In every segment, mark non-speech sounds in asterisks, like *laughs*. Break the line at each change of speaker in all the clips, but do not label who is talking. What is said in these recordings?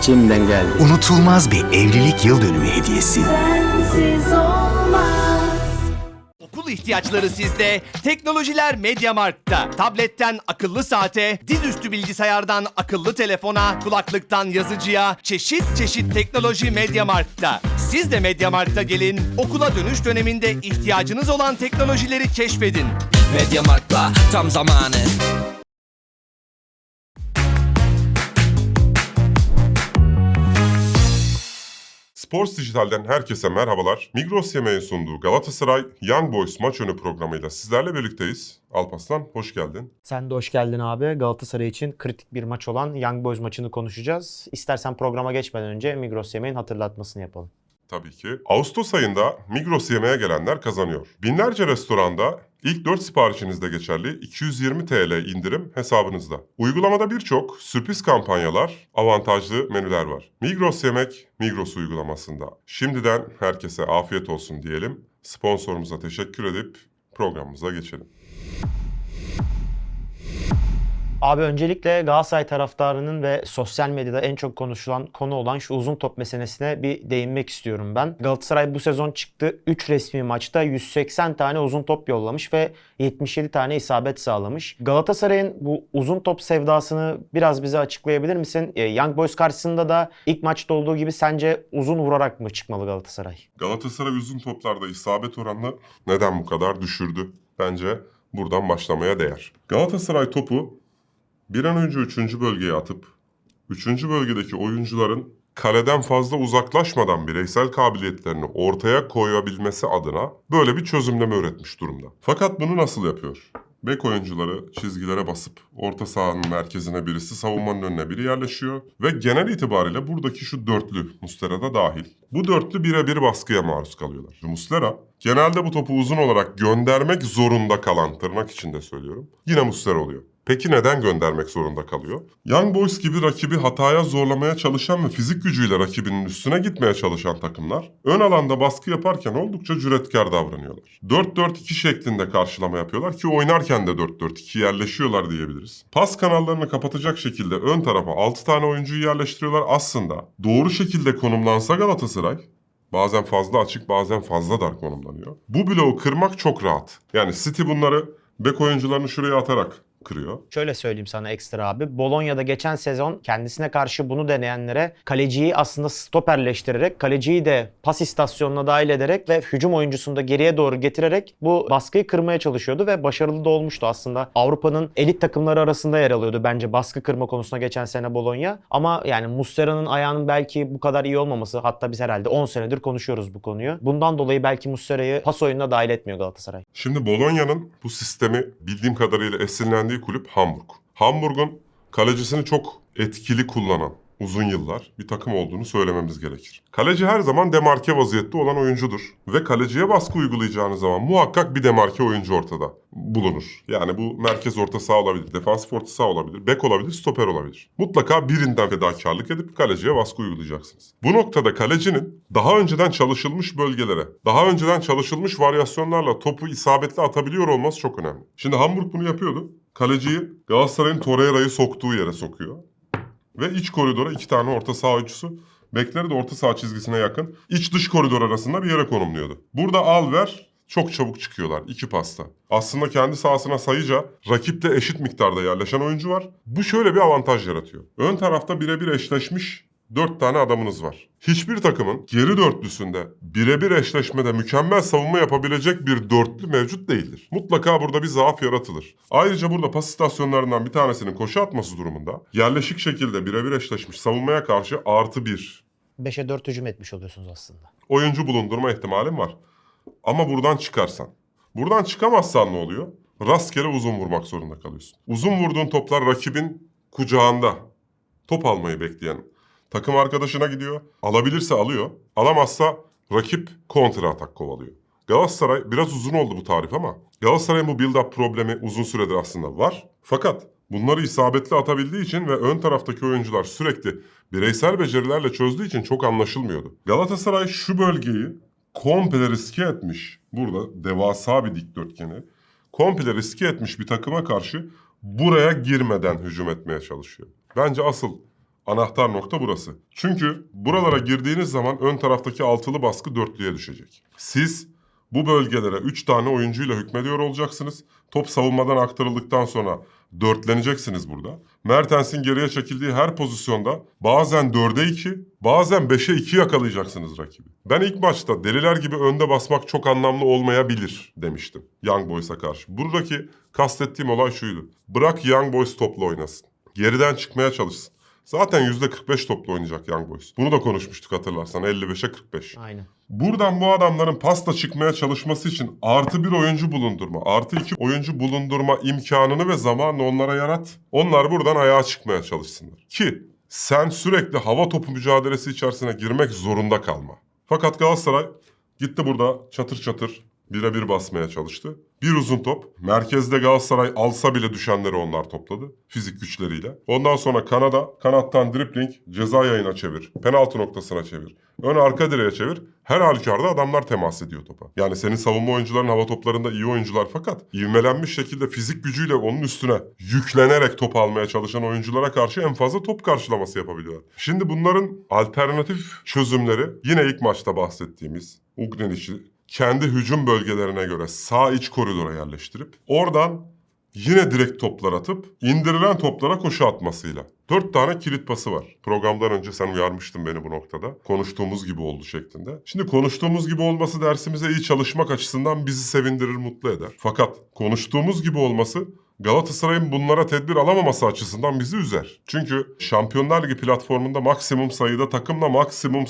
içimden geldi.
Unutulmaz bir evlilik yıl dönümü hediyesi.
Sensiz olmaz.
Okul ihtiyaçları sizde, teknolojiler Mediamarkt'ta. Tabletten akıllı saate, dizüstü bilgisayardan akıllı telefona, kulaklıktan yazıcıya, çeşit çeşit teknoloji Mediamarkt'ta. Siz de Mediamarkt'a gelin, okula dönüş döneminde ihtiyacınız olan teknolojileri keşfedin.
Mediamarkt'la tam zamanı
Sports Dijital'den herkese merhabalar. Migros yemeğin sunduğu Galatasaray Young Boys maç önü programıyla sizlerle birlikteyiz. Alpaslan hoş geldin.
Sen de hoş geldin abi. Galatasaray için kritik bir maç olan Young Boys maçını konuşacağız. İstersen programa geçmeden önce Migros Yemeğin hatırlatmasını yapalım.
Tabii ki. Ağustos ayında Migros yemeğe gelenler kazanıyor. Binlerce restoranda ilk 4 siparişinizde geçerli 220 TL indirim hesabınızda. Uygulamada birçok sürpriz kampanyalar, avantajlı menüler var. Migros yemek Migros uygulamasında. Şimdiden herkese afiyet olsun diyelim. Sponsorumuza teşekkür edip programımıza geçelim.
Abi öncelikle Galatasaray taraftarının ve sosyal medyada en çok konuşulan konu olan şu uzun top meselesine bir değinmek istiyorum ben. Galatasaray bu sezon çıktı 3 resmi maçta 180 tane uzun top yollamış ve 77 tane isabet sağlamış. Galatasaray'ın bu uzun top sevdasını biraz bize açıklayabilir misin? E, Young Boys karşısında da ilk maçta olduğu gibi sence uzun vurarak mı çıkmalı Galatasaray?
Galatasaray uzun toplarda isabet oranını neden bu kadar düşürdü? Bence buradan başlamaya değer. Galatasaray topu bir an önce 3. bölgeye atıp 3. bölgedeki oyuncuların kaleden fazla uzaklaşmadan bireysel kabiliyetlerini ortaya koyabilmesi adına böyle bir çözümleme üretmiş durumda. Fakat bunu nasıl yapıyor? Bek oyuncuları çizgilere basıp orta sahanın merkezine birisi savunmanın önüne biri yerleşiyor ve genel itibariyle buradaki şu dörtlü Muslera da dahil. Bu dörtlü birebir baskıya maruz kalıyorlar. Muslera genelde bu topu uzun olarak göndermek zorunda kalan tırnak içinde söylüyorum. Yine Muslera oluyor. Peki neden göndermek zorunda kalıyor? Young Boys gibi rakibi hataya zorlamaya çalışan ve fizik gücüyle rakibinin üstüne gitmeye çalışan takımlar ön alanda baskı yaparken oldukça cüretkar davranıyorlar. 4-4-2 şeklinde karşılama yapıyorlar ki oynarken de 4-4-2 yerleşiyorlar diyebiliriz. Pas kanallarını kapatacak şekilde ön tarafa 6 tane oyuncuyu yerleştiriyorlar. Aslında doğru şekilde konumlansa Galatasaray Bazen fazla açık bazen fazla dar konumlanıyor. Bu bloğu kırmak çok rahat. Yani City bunları bek oyuncularını şuraya atarak kırıyor.
Şöyle söyleyeyim sana ekstra abi. Bolonya'da geçen sezon kendisine karşı bunu deneyenlere kaleciyi aslında stoperleştirerek, kaleciyi de pas istasyonuna dahil ederek ve hücum oyuncusunu da geriye doğru getirerek bu baskıyı kırmaya çalışıyordu ve başarılı da olmuştu aslında. Avrupa'nın elit takımları arasında yer alıyordu bence baskı kırma konusunda geçen sene Bologna. Ama yani Muslera'nın ayağının belki bu kadar iyi olmaması hatta biz herhalde 10 senedir konuşuyoruz bu konuyu. Bundan dolayı belki Muslera'yı pas oyununa dahil etmiyor Galatasaray.
Şimdi Bolonya'nın bu sistemi bildiğim kadarıyla esinlendiği kulüp Hamburg. Hamburg'un kalecisini çok etkili kullanan uzun yıllar bir takım olduğunu söylememiz gerekir. Kaleci her zaman demarke vaziyette olan oyuncudur. Ve kaleciye baskı uygulayacağınız zaman muhakkak bir demarke oyuncu ortada bulunur. Yani bu merkez orta saha olabilir, defansif orta saha olabilir, bek olabilir, stoper olabilir. Mutlaka birinden fedakarlık edip kaleciye baskı uygulayacaksınız. Bu noktada kalecinin daha önceden çalışılmış bölgelere, daha önceden çalışılmış varyasyonlarla topu isabetli atabiliyor olması çok önemli. Şimdi Hamburg bunu yapıyordu. Kaleciyi Galatasaray'ın Torreira'yı soktuğu yere sokuyor. Ve iç koridora iki tane orta saha oyuncusu. Bekleri de orta saha çizgisine yakın. iç dış koridor arasında bir yere konumluyordu. Burada al ver çok çabuk çıkıyorlar iki pasta. Aslında kendi sahasına sayıca rakipte eşit miktarda yerleşen oyuncu var. Bu şöyle bir avantaj yaratıyor. Ön tarafta birebir eşleşmiş 4 tane adamınız var. Hiçbir takımın geri dörtlüsünde birebir eşleşmede mükemmel savunma yapabilecek bir dörtlü mevcut değildir. Mutlaka burada bir zaaf yaratılır. Ayrıca burada pas istasyonlarından bir tanesinin koşu atması durumunda yerleşik şekilde birebir eşleşmiş savunmaya karşı artı bir
5'e 4 hücum etmiş oluyorsunuz aslında.
oyuncu bulundurma ihtimalin var. Ama buradan çıkarsan. Buradan çıkamazsan ne oluyor? Rastgele uzun vurmak zorunda kalıyorsun. Uzun vurduğun toplar rakibin kucağında. Top almayı bekleyen takım arkadaşına gidiyor. Alabilirse alıyor. Alamazsa rakip kontra atak kovalıyor. Galatasaray biraz uzun oldu bu tarif ama Galatasaray'ın bu build-up problemi uzun süredir aslında var. Fakat bunları isabetli atabildiği için ve ön taraftaki oyuncular sürekli bireysel becerilerle çözdüğü için çok anlaşılmıyordu. Galatasaray şu bölgeyi komple riske etmiş. Burada devasa bir dikdörtgeni komple riske etmiş bir takıma karşı buraya girmeden hücum etmeye çalışıyor. Bence asıl Anahtar nokta burası. Çünkü buralara girdiğiniz zaman ön taraftaki altılı baskı dörtlüye düşecek. Siz bu bölgelere 3 tane oyuncuyla hükmediyor olacaksınız. Top savunmadan aktarıldıktan sonra dörtleneceksiniz burada. Mertens'in geriye çekildiği her pozisyonda bazen 4'e 2, bazen 5'e 2 yakalayacaksınız rakibi. Ben ilk maçta deliler gibi önde basmak çok anlamlı olmayabilir demiştim Young Boys'a karşı. Buradaki kastettiğim olay şuydu. Bırak Young Boys topla oynasın. Geriden çıkmaya çalışsın. Zaten %45 topla oynayacak Young Boys. Bunu da konuşmuştuk hatırlarsan 55'e 45.
Aynen.
Buradan bu adamların pasta çıkmaya çalışması için artı bir oyuncu bulundurma, artı iki oyuncu bulundurma imkanını ve zamanını onlara yarat. Onlar buradan ayağa çıkmaya çalışsınlar. Ki sen sürekli hava topu mücadelesi içerisine girmek zorunda kalma. Fakat Galatasaray gitti burada çatır çatır birebir basmaya çalıştı. Bir uzun top. Merkezde Galatasaray alsa bile düşenleri onlar topladı. Fizik güçleriyle. Ondan sonra kanada, kanattan dripling, ceza yayına çevir. Penaltı noktasına çevir. Ön arka direğe çevir. Her halükarda adamlar temas ediyor topa. Yani senin savunma oyuncuların hava toplarında iyi oyuncular fakat ivmelenmiş şekilde fizik gücüyle onun üstüne yüklenerek top almaya çalışan oyunculara karşı en fazla top karşılaması yapabiliyorlar. Şimdi bunların alternatif çözümleri yine ilk maçta bahsettiğimiz Ugnenic'i kendi hücum bölgelerine göre sağ iç koridora yerleştirip oradan yine direkt toplar atıp indirilen toplara koşu atmasıyla. Dört tane kilit pası var. Programdan önce sen uyarmıştın beni bu noktada. Konuştuğumuz gibi oldu şeklinde. Şimdi konuştuğumuz gibi olması dersimize iyi çalışmak açısından bizi sevindirir, mutlu eder. Fakat konuştuğumuz gibi olması Galatasaray'ın bunlara tedbir alamaması açısından bizi üzer. Çünkü Şampiyonlar Ligi platformunda maksimum sayıda takımla maksimum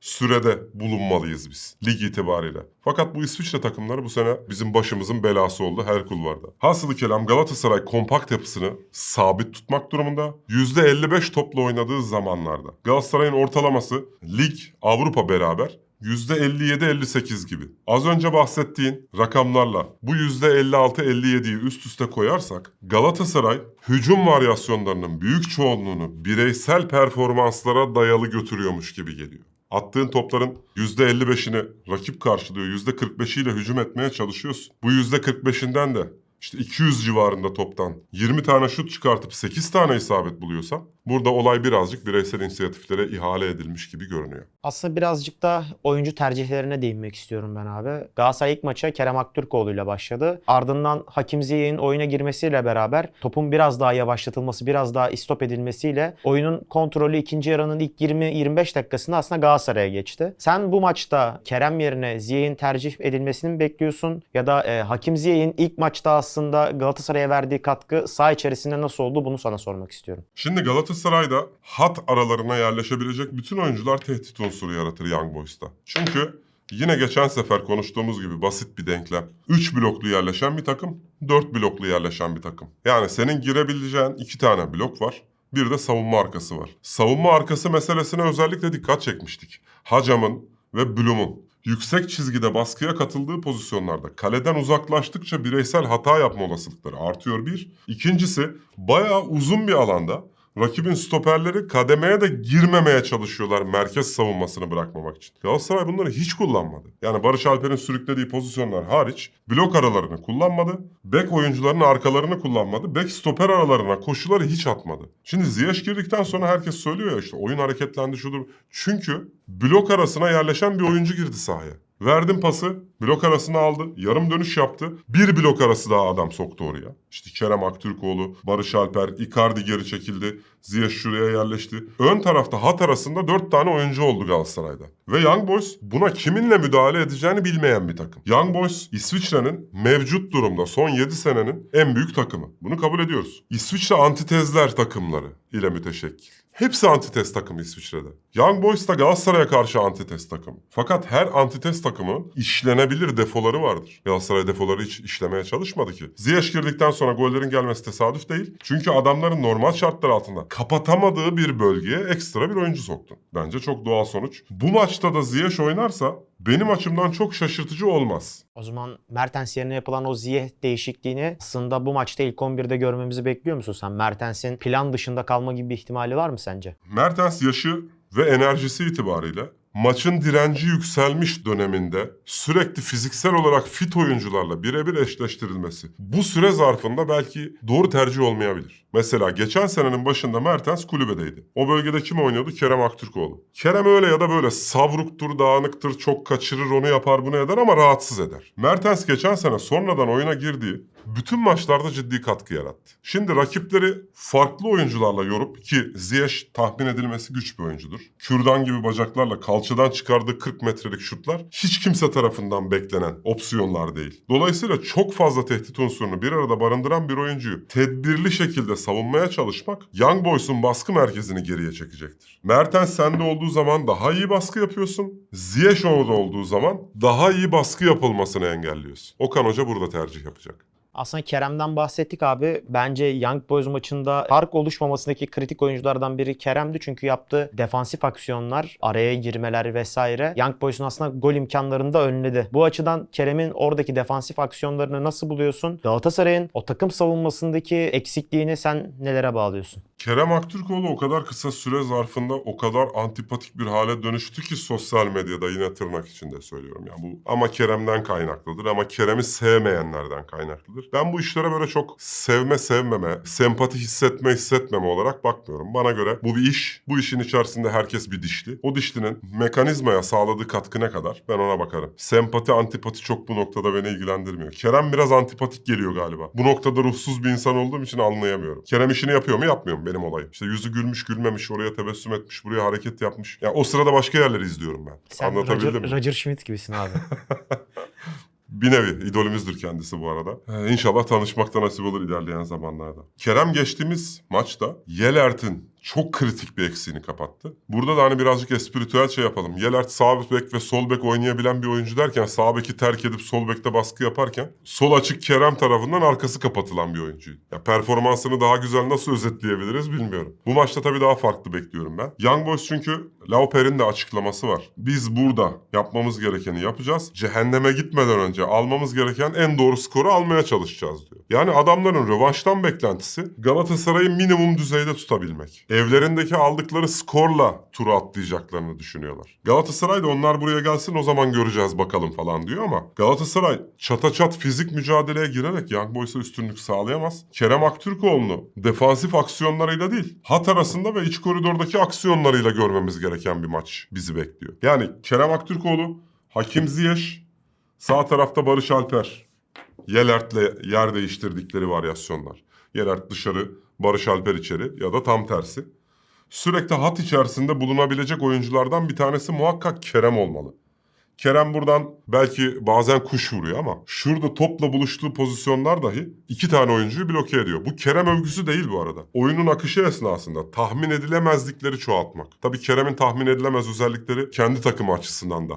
sürede bulunmalıyız biz lig itibariyle. Fakat bu İsviçre takımları bu sene bizim başımızın belası oldu her kulvarda. Hasılı kelam Galatasaray kompakt yapısını sabit tutmak durumunda. %55 topla oynadığı zamanlarda. Galatasaray'ın ortalaması lig, Avrupa beraber %57-58 gibi. Az önce bahsettiğin rakamlarla bu %56-57'yi üst üste koyarsak Galatasaray hücum varyasyonlarının büyük çoğunluğunu bireysel performanslara dayalı götürüyormuş gibi geliyor. Attığın topların %55'ini rakip karşılıyor. %45'iyle hücum etmeye çalışıyorsun. Bu %45'inden de işte 200 civarında toptan 20 tane şut çıkartıp 8 tane isabet buluyorsan burada olay birazcık bireysel inisiyatiflere ihale edilmiş gibi görünüyor.
Aslında birazcık da oyuncu tercihlerine değinmek istiyorum ben abi. Galatasaray ilk maça Kerem Aktürkoğlu ile başladı. Ardından Hakim Ziyech'in oyuna girmesiyle beraber topun biraz daha yavaşlatılması, biraz daha istop edilmesiyle oyunun kontrolü ikinci yarının ilk 20-25 dakikasında aslında Galatasaray'a geçti. Sen bu maçta Kerem yerine Ziyech'in tercih edilmesini mi bekliyorsun? Ya da e, Hakim Ziyech'in ilk maçta aslında Galatasaray'a verdiği katkı saha içerisinde nasıl oldu bunu sana sormak istiyorum.
Şimdi Galatasaray'da hat aralarına yerleşebilecek bütün oyuncular tehdit unsuru yaratır Young Boys'ta. Çünkü yine geçen sefer konuştuğumuz gibi basit bir denklem. 3 bloklu yerleşen bir takım, 4 bloklu yerleşen bir takım. Yani senin girebileceğin 2 tane blok var. Bir de savunma arkası var. Savunma arkası meselesine özellikle dikkat çekmiştik. Hacam'ın ve Blum'un yüksek çizgide baskıya katıldığı pozisyonlarda kaleden uzaklaştıkça bireysel hata yapma olasılıkları artıyor bir. İkincisi bayağı uzun bir alanda rakibin stoperleri kademeye de girmemeye çalışıyorlar merkez savunmasını bırakmamak için. Galatasaray bunları hiç kullanmadı. Yani Barış Alper'in sürüklediği pozisyonlar hariç blok aralarını kullanmadı. Bek oyuncularının arkalarını kullanmadı. Bek stoper aralarına koşuları hiç atmadı. Şimdi Ziyech girdikten sonra herkes söylüyor ya işte oyun hareketlendi şudur. Çünkü blok arasına yerleşen bir oyuncu girdi sahaya. Verdim pası, blok arasına aldı, yarım dönüş yaptı. Bir blok arası daha adam soktu oraya. İşte Kerem Aktürkoğlu, Barış Alper, Icardi geri çekildi. Ziyech şuraya yerleşti. Ön tarafta hat arasında dört tane oyuncu oldu Galatasaray'da. Ve Young Boys buna kiminle müdahale edeceğini bilmeyen bir takım. Young Boys İsviçre'nin mevcut durumda son 7 senenin en büyük takımı. Bunu kabul ediyoruz. İsviçre antitezler takımları ile müteşekkil. Hepsi antitez takımı İsviçre'de. Young Boys da Galatasaray'a karşı antitez takımı. Fakat her antitez takımının işlenebilir defoları vardır. Galatasaray defoları hiç işlemeye çalışmadı ki. Ziyech girdikten sonra gollerin gelmesi tesadüf değil. Çünkü adamların normal şartlar altında kapatamadığı bir bölgeye ekstra bir oyuncu soktun. Bence çok doğal sonuç. Bu maçta da Ziyech oynarsa benim açımdan çok şaşırtıcı olmaz.
O zaman Mertens yerine yapılan o Ziyech değişikliğini aslında bu maçta ilk 11'de görmemizi bekliyor musun sen? Mertens'in plan dışında kalma gibi bir ihtimali var mı sence?
Mertens yaşı ve enerjisi itibariyle maçın direnci yükselmiş döneminde sürekli fiziksel olarak fit oyuncularla birebir eşleştirilmesi bu süre zarfında belki doğru tercih olmayabilir. Mesela geçen senenin başında Mertens kulübedeydi. O bölgede kim oynuyordu? Kerem Aktürkoğlu. Kerem öyle ya da böyle savruktur, dağınıktır, çok kaçırır, onu yapar, bunu eder ama rahatsız eder. Mertens geçen sene sonradan oyuna girdiği bütün maçlarda ciddi katkı yarattı. Şimdi rakipleri farklı oyuncularla yorup ki Ziyech tahmin edilmesi güç bir oyuncudur. Kürdan gibi bacaklarla kalçadan çıkardığı 40 metrelik şutlar hiç kimse tarafından beklenen opsiyonlar değil. Dolayısıyla çok fazla tehdit unsurunu bir arada barındıran bir oyuncuyu tedbirli şekilde savunmaya çalışmak Young Boys'un baskı merkezini geriye çekecektir. Mertens sende olduğu zaman daha iyi baskı yapıyorsun. Ziyech orada olduğu zaman daha iyi baskı yapılmasını engelliyorsun. Okan Hoca burada tercih yapacak.
Aslında Kerem'den bahsettik abi. Bence Young Boys maçında fark oluşmamasındaki kritik oyunculardan biri Kerem'di. Çünkü yaptığı defansif aksiyonlar, araya girmeler vesaire Young Boys'un aslında gol imkanlarını da önledi. Bu açıdan Kerem'in oradaki defansif aksiyonlarını nasıl buluyorsun? Galatasaray'ın o takım savunmasındaki eksikliğini sen nelere bağlıyorsun?
Kerem Aktürkoğlu o kadar kısa süre zarfında o kadar antipatik bir hale dönüştü ki sosyal medyada yine tırnak içinde söylüyorum. Yani bu ama Kerem'den kaynaklıdır ama Kerem'i sevmeyenlerden kaynaklıdır. Ben bu işlere böyle çok sevme sevmeme, sempati hissetme hissetmeme olarak bakmıyorum. Bana göre bu bir iş. Bu işin içerisinde herkes bir dişli. O dişlinin mekanizmaya sağladığı katkı ne kadar? Ben ona bakarım. Sempati antipati çok bu noktada beni ilgilendirmiyor. Kerem biraz antipatik geliyor galiba. Bu noktada ruhsuz bir insan olduğum için anlayamıyorum. Kerem işini yapıyor mu yapmıyor mu benim olayım. İşte yüzü gülmüş gülmemiş oraya tebessüm etmiş buraya hareket yapmış. Yani o sırada başka yerleri izliyorum ben.
Sen
Anlatabildim
Roger,
mi?
Roger Schmidt gibisin abi. *laughs*
Bir nevi idolümüzdür kendisi bu arada. Ee, inşallah tanışmakta nasip olur ilerleyen zamanlarda. Kerem geçtiğimiz maçta Yelert'in çok kritik bir eksiğini kapattı. Burada da hani birazcık espritüel şey yapalım. Yelert sağ bek ve sol bek oynayabilen bir oyuncu derken sağ beki terk edip sol bekte baskı yaparken sol açık Kerem tarafından arkası kapatılan bir oyuncuydu. Ya performansını daha güzel nasıl özetleyebiliriz bilmiyorum. Bu maçta tabii daha farklı bekliyorum ben. Young Boys çünkü Lauper'in de açıklaması var. Biz burada yapmamız gerekeni yapacağız. Cehenneme gitmeden önce almamız gereken en doğru skoru almaya çalışacağız diyor. Yani adamların rövanştan beklentisi Galatasaray'ı minimum düzeyde tutabilmek. Evlerindeki aldıkları skorla turu atlayacaklarını düşünüyorlar. Galatasaray da onlar buraya gelsin o zaman göreceğiz bakalım falan diyor ama Galatasaray çata çat fizik mücadeleye girerek Young Boys'a üstünlük sağlayamaz. Kerem Aktürkoğlu'nu defansif aksiyonlarıyla değil hat arasında ve iç koridordaki aksiyonlarıyla görmemiz gereken bir maç bizi bekliyor. Yani Kerem Aktürkoğlu, Hakim Ziyech, sağ tarafta Barış Alper, Yelert'le yer değiştirdikleri varyasyonlar. Yelert dışarı, Barış Alper içeri ya da tam tersi. Sürekli hat içerisinde bulunabilecek oyunculardan bir tanesi muhakkak Kerem olmalı. Kerem buradan belki bazen kuş vuruyor ama şurada topla buluştuğu pozisyonlar dahi iki tane oyuncuyu bloke ediyor. Bu Kerem övgüsü değil bu arada. Oyunun akışı esnasında tahmin edilemezlikleri çoğaltmak. Tabii Kerem'in tahmin edilemez özellikleri kendi takımı açısından da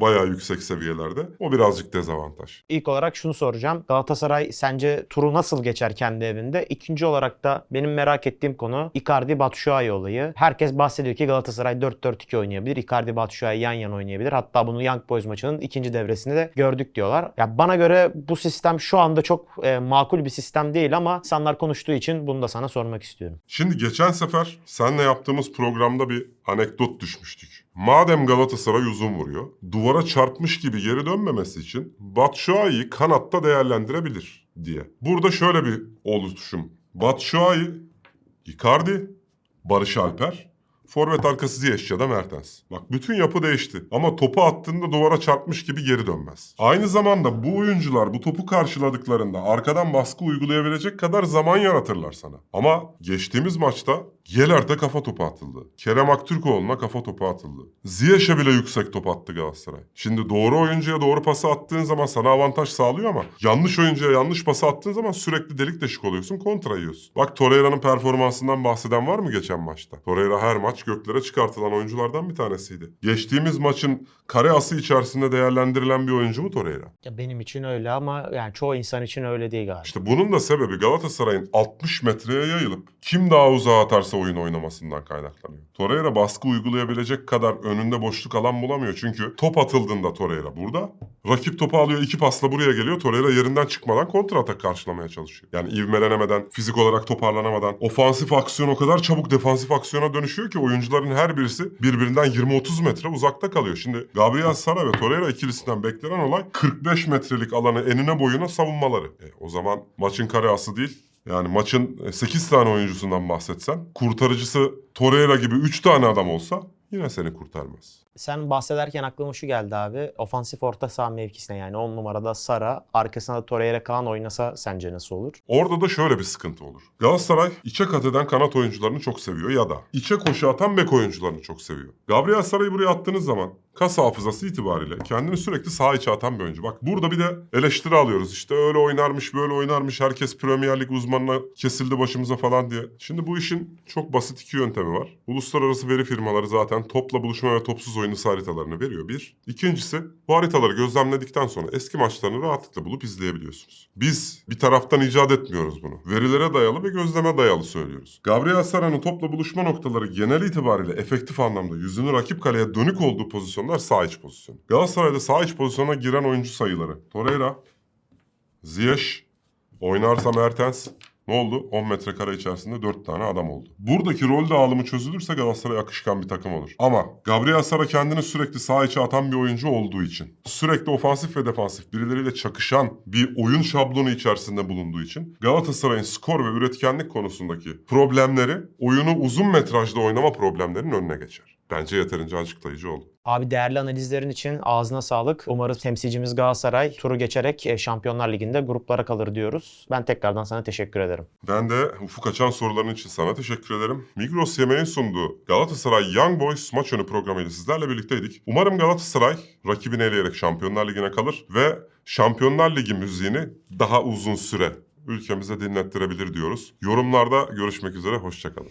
bayağı yüksek seviyelerde. O birazcık dezavantaj.
İlk olarak şunu soracağım. Galatasaray sence turu nasıl geçer kendi evinde? İkinci olarak da benim merak ettiğim konu Icardi Batshuayi olayı. Herkes bahsediyor ki Galatasaray 4-4-2 oynayabilir. Icardi Batshuayi yan yana oynayabilir. Hatta bunu Young Boys maçının ikinci devresinde de gördük diyorlar. Ya bana göre bu sistem şu anda çok e, makul bir sistem değil ama insanlar konuştuğu için bunu da sana sormak istiyorum.
Şimdi geçen sefer senle yaptığımız programda bir anekdot düşmüştük. Madem Galatasaray uzun vuruyor, duvara çarpmış gibi geri dönmemesi için Batshuayi'yi kanatta değerlendirebilir diye. Burada şöyle bir oluşum. Batshuayi, Icardi, Barış Alper, forvet arkası Ziyech ya da Mertens. Bak bütün yapı değişti ama topu attığında duvara çarpmış gibi geri dönmez. Aynı zamanda bu oyuncular bu topu karşıladıklarında arkadan baskı uygulayabilecek kadar zaman yaratırlar sana. Ama geçtiğimiz maçta Yeler'de kafa topu atıldı. Kerem Aktürkoğlu'na kafa topu atıldı. Ziyech'e bile yüksek top attı Galatasaray. Şimdi doğru oyuncuya doğru pası attığın zaman sana avantaj sağlıyor ama yanlış oyuncuya yanlış pası attığın zaman sürekli delik deşik oluyorsun, kontra yiyorsun. Bak Torreira'nın performansından bahseden var mı geçen maçta? Torreira her maç göklere çıkartılan oyunculardan bir tanesiydi. Geçtiğimiz maçın kare ası içerisinde değerlendirilen bir oyuncu mu Torreira?
Ya benim için öyle ama yani çoğu insan için öyle değil galiba.
İşte bunun da sebebi Galatasaray'ın 60 metreye yayılıp kim daha uzağa atarsa oyun oynamasından kaynaklanıyor. Torreira baskı uygulayabilecek kadar önünde boşluk alan bulamıyor. Çünkü top atıldığında Torreira burada. Rakip topu alıyor iki pasla buraya geliyor. Torreira yerinden çıkmadan kontra atak karşılamaya çalışıyor. Yani ivmelenemeden, fizik olarak toparlanamadan ofansif aksiyon o kadar çabuk defansif aksiyona dönüşüyor ki oyuncuların her birisi birbirinden 20-30 metre uzakta kalıyor. Şimdi Gabriel Sara ve Torreira ikilisinden beklenen olay 45 metrelik alanı enine boyuna savunmaları. E, o zaman maçın kareası değil yani maçın 8 tane oyuncusundan bahsetsen kurtarıcısı Torreira gibi 3 tane adam olsa yine seni kurtarmaz.
Sen bahsederken aklıma şu geldi abi. Ofansif orta saha mevkisine yani 10 numarada Sara, arkasına da Torreira Kaan oynasa sence nasıl olur?
Orada da şöyle bir sıkıntı olur. Galatasaray içe kat eden kanat oyuncularını çok seviyor ya da içe koşu atan bek oyuncularını çok seviyor. Gabriel Saray'ı buraya attığınız zaman kas hafızası itibariyle kendini sürekli sağ içe atan bir oyuncu. Bak burada bir de eleştiri alıyoruz. İşte öyle oynarmış böyle oynarmış herkes Premier Lig uzmanına kesildi başımıza falan diye. Şimdi bu işin çok basit iki yöntemi var. Uluslararası veri firmaları zaten topla buluşma ve topsuz oyun ısı haritalarını veriyor bir. İkincisi bu haritaları gözlemledikten sonra eski maçlarını rahatlıkla bulup izleyebiliyorsunuz. Biz bir taraftan icat etmiyoruz bunu. Verilere dayalı ve gözleme dayalı söylüyoruz. Gabriel Sara'nın topla buluşma noktaları genel itibariyle efektif anlamda yüzünü rakip kaleye dönük olduğu pozisyonlar sağ iç pozisyonu. Galatasaray'da sağ iç pozisyona giren oyuncu sayıları. Torreira, Ziyech, oynarsa Mertens, ne oldu? 10 metrekare içerisinde 4 tane adam oldu. Buradaki rol dağılımı çözülürse Galatasaray akışkan bir takım olur. Ama Gabriel Sara kendini sürekli sağ içe atan bir oyuncu olduğu için, sürekli ofansif ve defansif birileriyle çakışan bir oyun şablonu içerisinde bulunduğu için Galatasaray'ın skor ve üretkenlik konusundaki problemleri oyunu uzun metrajda oynama problemlerinin önüne geçer. Bence yeterince açıklayıcı oldu.
Abi değerli analizlerin için ağzına sağlık. Umarım temsilcimiz Galatasaray turu geçerek e, Şampiyonlar Ligi'nde gruplara kalır diyoruz. Ben tekrardan sana teşekkür ederim.
Ben de ufuk açan soruların için sana teşekkür ederim. Migros yemeğin sunduğu Galatasaray Young Boys maç önü programıyla sizlerle birlikteydik. Umarım Galatasaray rakibini eleyerek Şampiyonlar Ligi'ne kalır ve Şampiyonlar Ligi müziğini daha uzun süre ülkemize dinlettirebilir diyoruz. Yorumlarda görüşmek üzere, hoşçakalın.